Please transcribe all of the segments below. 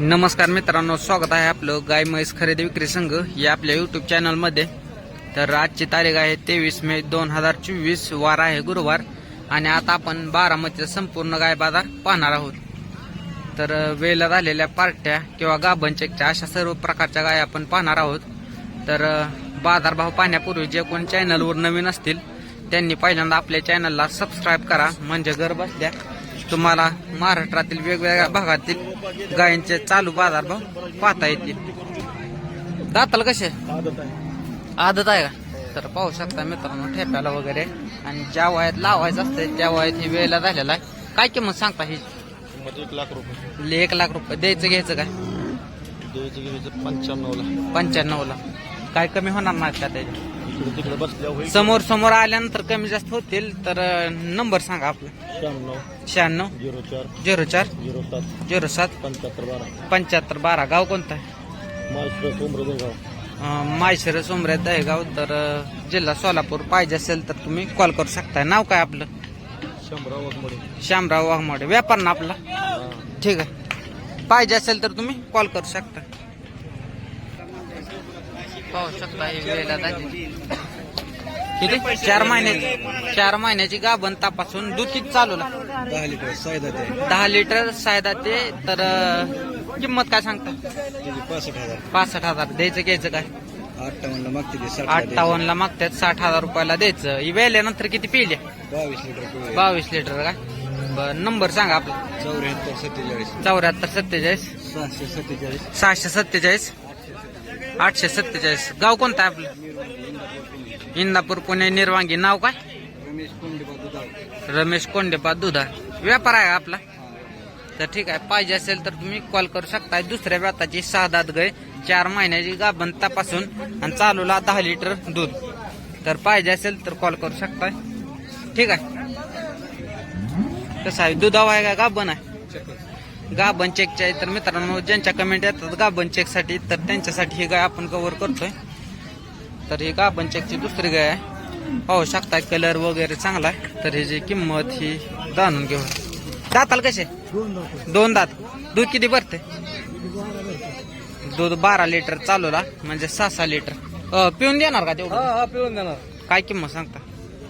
नमस्कार मित्रांनो स्वागत आहे आपलं गाय म्हैस खरेदी विक्री संघ या आपल्या युट्यूब चॅनलमध्ये तर आजची तारीख आहे तेवीस मे दोन हजार चोवीस वार आहे गुरुवार. आणि आता आपण बारामतीचा संपूर्ण गाय बाजार पाहणार आहोत. तर वेळेला झालेल्या पार्ट्या किंवा गाभण चेकच्या अशा सर्व प्रकारच्या गाय आपण पाहणार आहोत. तर बाजारभाव पाहण्यापूर्वी जे कोण चॅनलवर नवीन असतील त्यांनी पहिल्यांदा आपल्या चॅनलला सबस्क्राईब करा. म्हणजे घर बसल्या तुम्हाला महाराष्ट्रातील वेगवेगळ्या भागातील गायींचे चालू बाजारभाव पाहता येतील. दाताल कसे? आदत आहे का? तर पाहू शकता मित्रांनो ठेप्याला वगैरे. आणि ज्या वयात लावायचं असते त्या वयात ही वेळेला झालेला आहे. काय किंमत सांगता ही? एक लाख रुपये. ले एक लाख रुपये. द्यायचं घ्यायचं काय? द्यायचं घ्यायचं पंच्याण्णवला. पंच्याण्णवला. काय कमी होणार नाही का त्याचे इकडे तिकडे बसल्या होईल. समोर समोर आल्यानंतर कमी जास्त होतील तर नंबर सांगा आपला. शहाण्णव. शहाण्णव. झिरो चार. झिरो चार. झिरो सात. झिरो सात. पंच्याहत्तर बारा. पंच्याहत्तर बारा. गाव कोणतं? आहे महाराष्ट्र सोमरगाव अं, माळशिरस उमरे दहेगाव तर अं, जिल्हा सोलापूर पाहिजे असेल तर तुम्ही कॉल करू शकता नाव काय आपलं? शंभराव वाघमोडे. श्यामराव वाघमोडे. व्यापार ना आपला? ठीक आहे. पाहिजे असेल तर तुम्ही कॉल करू शकता. पाहू शकता ही वेळेला किती? चार महिन्याची चार महिन्याची गाभण तपासून दूध किती चालवला. दहा लिटर सायदा ते. दहा लिटर सायदा ते तर अं, किंमत काय सांगता? त्याचे पासष्ट हजार. पासष्ट हजार. द्यायचं घ्यायचं काय? अठ्ठावन्नला मागते ते साठ अठ्ठावन्न ला मागतात साठ हजार रुपयाला द्यायचं. ही वेल्यानंतर किती पिल्या? बावीस लिटर बावीस लिटर का? बर नंबर सांगा आपला. चौऱ्याहत्तर सत्तेचाळीस. चौऱ्याहत्तर सत्तेचाळीस. सहाशे सत्तेचाळीस. सहाशे सत्तेचाळीस. आठशे सत्तेचाळीस. गाव कोणतं आहे आपलं? इंदापूर पुणे निर्वांगी. नाव काय? रमेश कोंडेपा दुधा व्यापार आहे का आपला? तर ठीक आहे. पाहिजे असेल तर तुम्ही कॉल करू शकता. दुसऱ्या व्याताची सहा दात गाय चार महिन्याची गाभण तपासून आणि चालूला दहा लिटर दूध. तर पाहिजे असेल तर कॉल करू शकताय ठीक आहे. कसं आहे? दुधावा आहे का गाभण आहे? गाभण चेकच्या आहे तर मित्रांनो ज्यांच्या कमेंट येतात गाभण चेकसाठी तर त्यांच्यासाठी ही गाय आपण कव्हर करतोय. तर ही गाभण चेकची दुसरी गाय आहे. पाहू शकता कलर वगैरे चांगला आहे. तर ह्याची किंमत ही जाणून घेऊ. दाताल कसे? दोन दात. दूध किती भरते? दूध बारा लिटर चालूला म्हणजे सहा सहा लिटर पिऊन देणार का हा तेवढं? हा पिळून देणार. काय किंमत सांगता?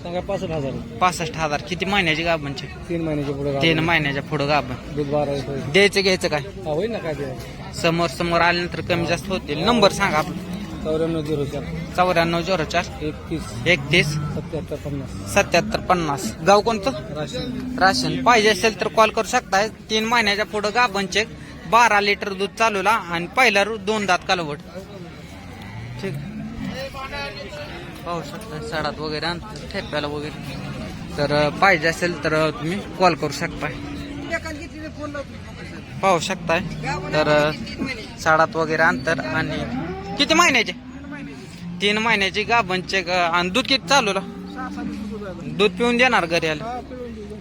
सांगा पासष्ट हजार. पासष्ट हजार. किती महिन्याची गाभणचे तीन महिन्याच्या पुढे तीन महिन्याच्या पुढं गाभण. दूध बारा द्यायचं घ्यायचं काय? हा होईल ना काय ते समोर समोर आल्यानंतर कमी जास्त होतील. नंबर सांगा आपला. चौऱ्याण्णव झिरो चार. चौऱ्याण्णव झिरो चार. एकतीस. एकतीस. सत्याहत्तर पन्नास. सत्याहत्तर पन्नास. गाव कोणतं? राशन. राशन. पाहिजे असेल तर कॉल करू शकताय. तीन महिन्याच्या पुढं गाभण चेक बारा लिटर दूध चालूला आणि पहिला रू दोन दात कालवट ठीक. पाहू शकता साडात वगैरे आणतात ठेप्याला वगैरे. तर पाहिजे असेल तर तुम्ही कॉल करू शकताय पाहू शकताय. तर साडात वगैरे अंतर आणि किती महिन्याचे? तीन महिन्याची. गाभण चेक अं, आणि दूध किती चालूला दूध पिऊन देणार घरी आलं.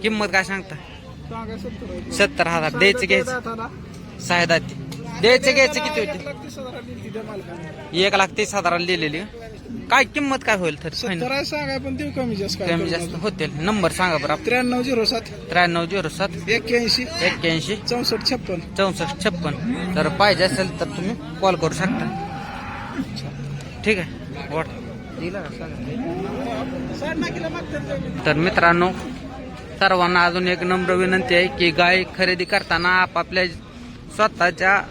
किंमत काय सांगता? सत्तर हजार. द्यायचं घ्यायचं? सायदा द्यायचं घ्यायचं किती होते? एक लाख तीस हजाराला दिलेली. काय किंमत काय होईल तर? final? सत्तर आहे सांगा पण देऊ कमी जास्त काय कमी जास्त होतील. नंबर सांगा बरं. त्र्याण्णव झिरो सात. त्र्याण्णव झिरो सात. एक्क्याऐंशी. एक्क्याऐंशी. चौसष्ट छप्पन. चौसष्ट छप्पन. तर पाहिजे असेल तर तुम्ही कॉल करू शकता. ठीक आहे. वाट दिला का? सांगा. तर मित्रांनो सर्वांना अजून एक नम्र विनंती आहे की गाय खरेदी करताना आपापल्या स्वतःच्या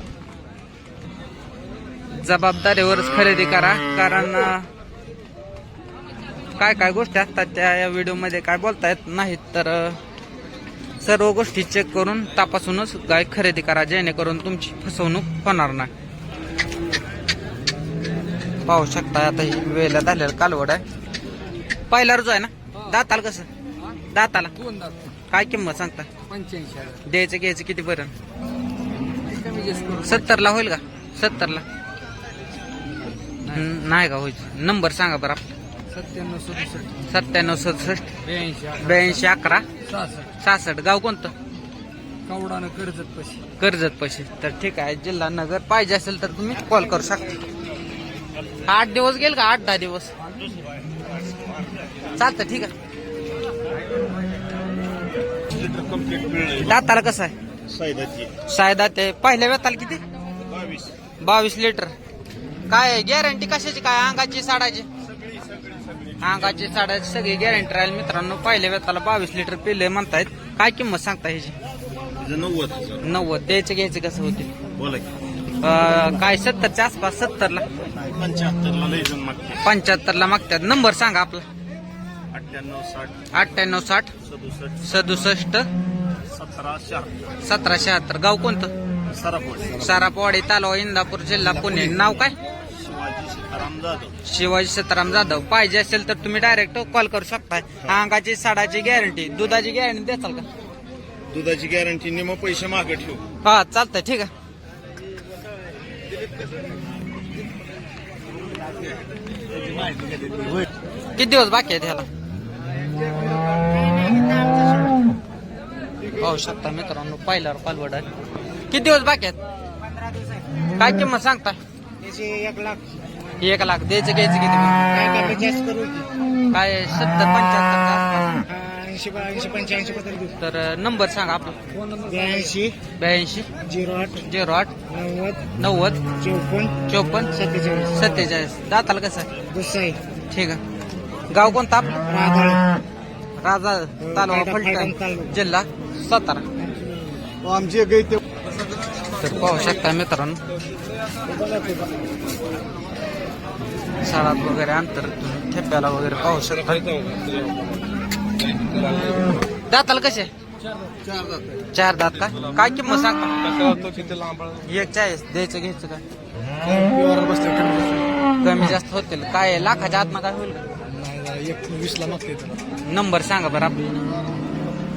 जबाबदारीवरच खरेदी करा. कारण अं, काय काय गोष्टी असतात त्या या व्हिडिओमध्ये काय बोलता येत नाहीत तर सर्व गोष्टी चेक करून तपासूनच गाय खरेदी करा जेणेकरून तुमची फसवणूक होणार नाही. पाहू शकता आता ही वेळेला झालेलं कालवड आहे. पहिला रुजू आहे ना? दाताला कसं? दाताला? काय किंमत सांगता? पंच्याऐंशी द्यायचं घ्यायचं किती पर्यंत? सत्तरला होईल का? सत्तरला? हं, नाही का होईल? नंबर सांगा बरं. आपला सत्त्याण्णव सदुसष्ट. सत्त्याण्णव सदुसष्ट. ब्याऐंशी ब्याऐंशी अकरा. सहासष्ट. सहासष्ट. गाव कोणतं? कवडानं कर्जत पशी. कर्जत पैसे तर ठीक आहे जिल्हा नगर पाहिजे असेल तर तुम्ही कॉल करू शकता. आठ दिवस गेल का? आठ दहा दिवस? चालतं ठीक आहे. दाताला कसं आहे? सायदा ते पहिल्या वेताला किती? बावीस. बावीस लिटर. काय गॅरंटी कशाची? काय? अंगाची साडाची? अंगाची साडाची सगळी गॅरंटी राहील मित्रांनो. पहिल्या वेताला बावीस लिटर पिले म्हणतायत. काय किंमत सांगता ह्याची? नव्वद नव्वद. द्यायचे घ्यायचे कसं होते? बोला काय सत्तरच्या आसपास? सत्तरला. मागते. पंच्याहत्तरला मागतात. नंबर सांगा आपला. अठ्ठ्याण्णव साठ. अठ्ठ्याण्णव साठ. सदुसष्ट. सतरा शहात्तर. सतरा शहात्तर. गाव कोणतं? सारापवाडी तालुका इंदापूर जिल्हा पुणे. नाव काय? शिवाजी सीताराम जाधव. पाहिजे असेल तर तुम्ही डायरेक्ट कॉल करू शकता अंगाची साडाची गॅरंटी दुधाची गॅरंटी देताल का? दुधाची गॅरंटी निम पैसे मागे ठेवू. हा चालतंय. ठीक आहे. किती दिवस बाकी आहेत ह्याला? पाहू शकता मित्रांनो पहिल्यावर पालवड आहे. किती दिवस बाकी आहेत? काय किंमत सांगता एक लाख. एक लाख. द्यायचं घ्यायचं किती? काय कमी जास्त करू की. काय सत्तर पंच्याहत्तर ऐंशी ऐंशी पंच्याऐंशी पत्र देऊ. तर नंबर सांगा आपला. ब्याऐंशी. ब्याऐंशी. झिरो आठ. झिरो आठ. नव्वद. नव्वद. चौपन्न. चोपन्न. सत्तेचाळीस. सत्तेचाळीस. दाताला कसं आहे? दुसरा ठीक आहे. गाव कोणतं आपलं? राधाळ राजा तालुका फलटण तालुका. जिल्हा सातारा. आमचे गै ते तर पाहू शकता मित्रांनो सडात वगैरे अंतर तुम्ही ठेप्याला वगैरे पाहू शकता दाताला कसे चार दात का। काय किंमत सांगता? एक चाळीस द्यायचं घ्यायचं काय कमी जास्त होतील. काय लाखाच्या आतनं काय होईल? का? वीस ला मागते. नंबर सांगा बरं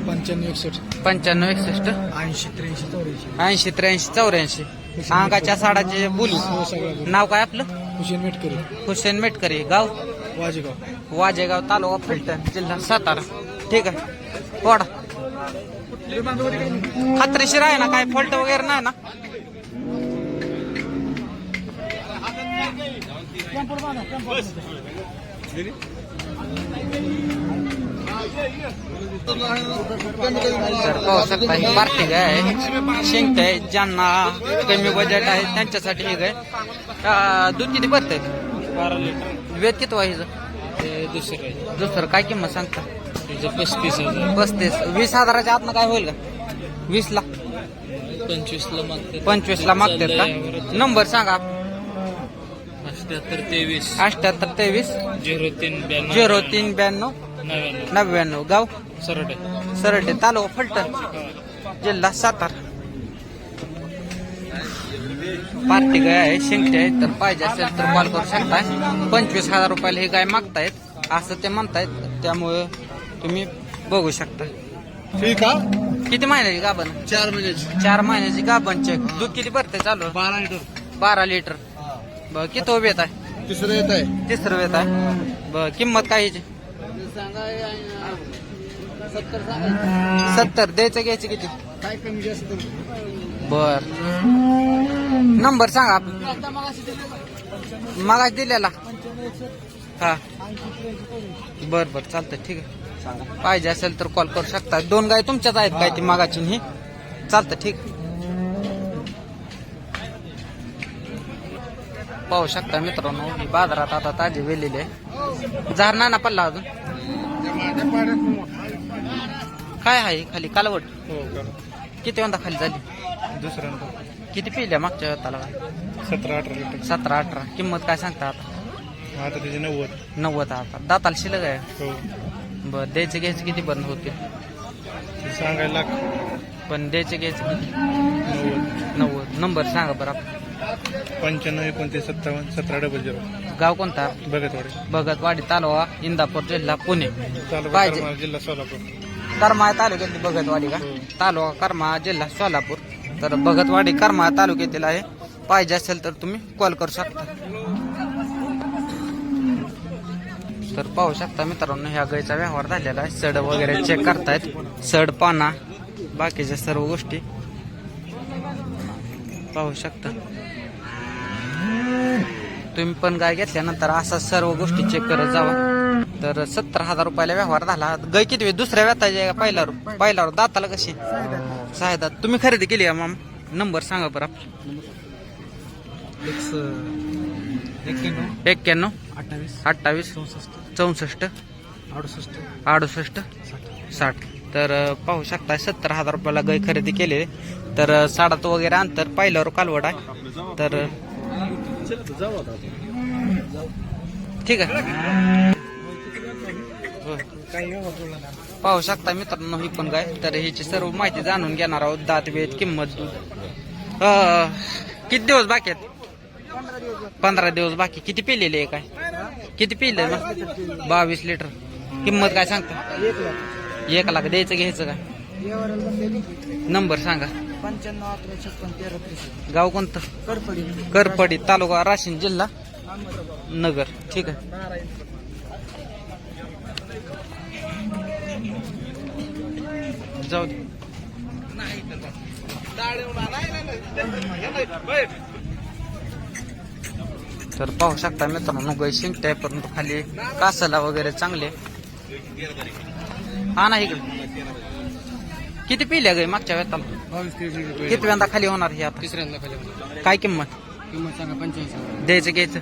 पंच्याण्णव एकसष्ट. पंच्याण्णव एकसष्ट? ऐंशी त्र्याऐंशी चौऱ्याऐंशी. ऐंशी त्र्याऐंशी चौऱ्याऐंशी. अंगाच्या साडाचे बोलू. हो सगळं नाव काय आपलं? हुसेन मेटकरी. हुसेन मेटकरी. गाव? वाजेगाव. वाजेगाव तालुका फलटण जिल्हा सातारा. ठीक आहे. पोडा खात्रीशीर आहे ना? काय फॉल्ट वगैरे नाही ना? तर शकता ही पार्टी गाय आहे शेंगट आहे ज्यांना कमी बजेट आहे त्यांच्यासाठी ही अं, दूध किती बारा लिटर वेद किती व्हायचं दुसरं दुसरं काय किंमत सांगता पस्तीस पस्तीस वीस हजाराच्या आतनं काय होईल का वीस ला पंचवीस ला मागते मागतात का नंबर सांगा अठ्याहत्तर तेवीस अठ्याहत्तर तेवीस झिरो तीन ब्याण्णव झिरो तीन ब्याण्णव नव्याण्णव. गाव? सरटे. सरटे. तालुका फलटण. जिल्हा सातारा. पार्टी गाय आहे शिंकटे आहे तर पाहिजे असेल तर कॉल करू शकताय. पंचवीस हजार रुपयाला हे गाय मागतायत. असं ते म्हणतायत. त्यामुळे तुम्ही बघू शकता. ठीक हा किती महिन्याची गाभण? चार महिन्याची. चार महिन्याची गाभण चेक दूध किती भरते चालू? बारा लिटर. बारा लिटर. बर किती वेत आहे तिसरं येत आहे. तिसरं वेत आहे. बर किंमत काय याची सत्तर द्यायचं घ्यायचं किती? काय कमी जास्त? बर. नंबर सांगा मगा दिलेला. हा. बर बर. चालतंय ठीक आहे. पाहिजे असेल तर कॉल करू शकता. दोन गाय तुमच्याच आहेत काय ती मागाची ही? चालतं ठीक. पाहू शकता मित्रांनो ही बाजारात आता ताजी वेलेली. आहे झार ना पल्ला अजून? काय आहे खाली? कालवट हो का किती वंदा खाली झाली? दुसऱ्यांदा. किती पिल्या मागच्या वेळेला सतरा अठरा लिटर. सतरा अठरा. किंमत काय सांगता आता? आता त्याचे नव्वद. नव्वद आता. दाताला शिल्लक आहे? हो. बर द्यायचे घ्यायचे किती बंद होतील? ते सांगायला पण द्यायचे घ्यायचे किती? नव्वद. नव्वद. नंबर सांगा बरं आपला. पंच्याण्णव एकोणतीस सत्तावन्न सतरा डबल झिरो गाव कोणता? बगतवाडी भगतवाडी तालुका इंदापूर जिल्हा पुणे. तालुका पाहिजे. करमाळा, जिल्हा सोलापूर. करमाळा तालुक्यातली भगतवाडी का? तालुका करमाळा जिल्हा सोलापूर. तर भगतवाडी करमाळा तालुक्यातील आहे. पाहिजे असेल तर तुम्ही कॉल करू शकता. तर पाहू शकता मित्रांनो ह्या गायचा व्यवहार झालेला आहे. सड वगैरे चेक करतायत. सड पाना बाकीच्या सर्व गोष्टी पाहू शकता. तुम्ही पण गाय घेतल्यानंतर असा सर्व गोष्टी चेक करत जावा. तर सत्तर हजार रुपयाला व्यवहार झाला. गाय किती वेळ? दुसऱ्या व्यताची आहे का? पहिल्यावर पहिल्यावर दाताला कशी? सहा दात तुम्ही खरेदी केली का माम? नंबर सांगा बरं. एक्क्याण्णव अठ्ठावीस अठ्ठावीस चौसष्ट चौसष्ट अडुसष्ट अडुसष्ट साठ. तर पाहू शकता सत्तर हजार रुपयाला गाय खरेदी केली तर साडात वगैरे अंतर पाहिल्यावर कालवड आहे. तर ठीक आहे. पाहू शकता मित्रांनो ही पण काय. तर ह्याची सर्व माहिती जाणून घेणार आहोत. दात वेद किंमत दूध. किती दिवस बाकी आहेत? पंधरा दिवस बाकी. किती पिलेले आहे काय? किती पिले मग बावीस लिटर. किंमत काय सांगता? एक लाख. द्यायचं घ्यायचं काय? नंबर सांगा. पंच्याण्णव अठरा छप्पन तेरा त्रेसष्ट. गाव कोणतं? कडपडी करपडी तालुका राशीन जिल्हा? नगर. ठीक आहे. जाऊ दे. तर पाहू शकता मित्रांनो गाय शिंकताय परंतु खाली कासाला वगैरे चांगले हा ना इकडे. किती पिल्या गाय मागच्या वेताला बावीस तेवीस किती वेळा खाली होणार हे आता? तिसऱ्यांदा खाली काय किंमत? किंमत सांगा पंच्याऐंशी द्यायचं घ्यायचं.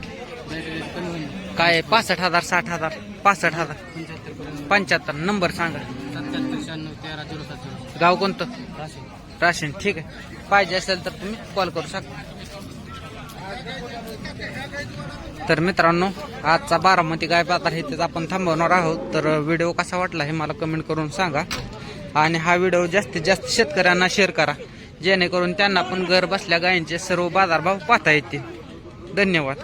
काय पासष्ट हजार साठ हजार पासष्ट हजार. पंच्याहत्तर पर्यंत पंच्याहत्तर. नंबर सांगा. सत्याहत्तर शहाण्णव तेरा झिरो सात झिरो. गाव कोणतं? राशी राशन. ठीक आहे. पाहिजे असेल तर तुम्ही कॉल करू शकता. तर मित्रांनो आजचा बारामती गाय बाजार इथेच आपण थांबवणार आहोत. तर व्हिडिओ कसा वाटला हे मला कमेंट करून सांगा. आणि हा व्हिडिओ जास्तीत जास्त शेतकऱ्यांना शेअर करा. जेणेकरून त्यांना पण घर बसल्या गायींचे सर्व बाजारभाव पाहता येतील. धन्यवाद.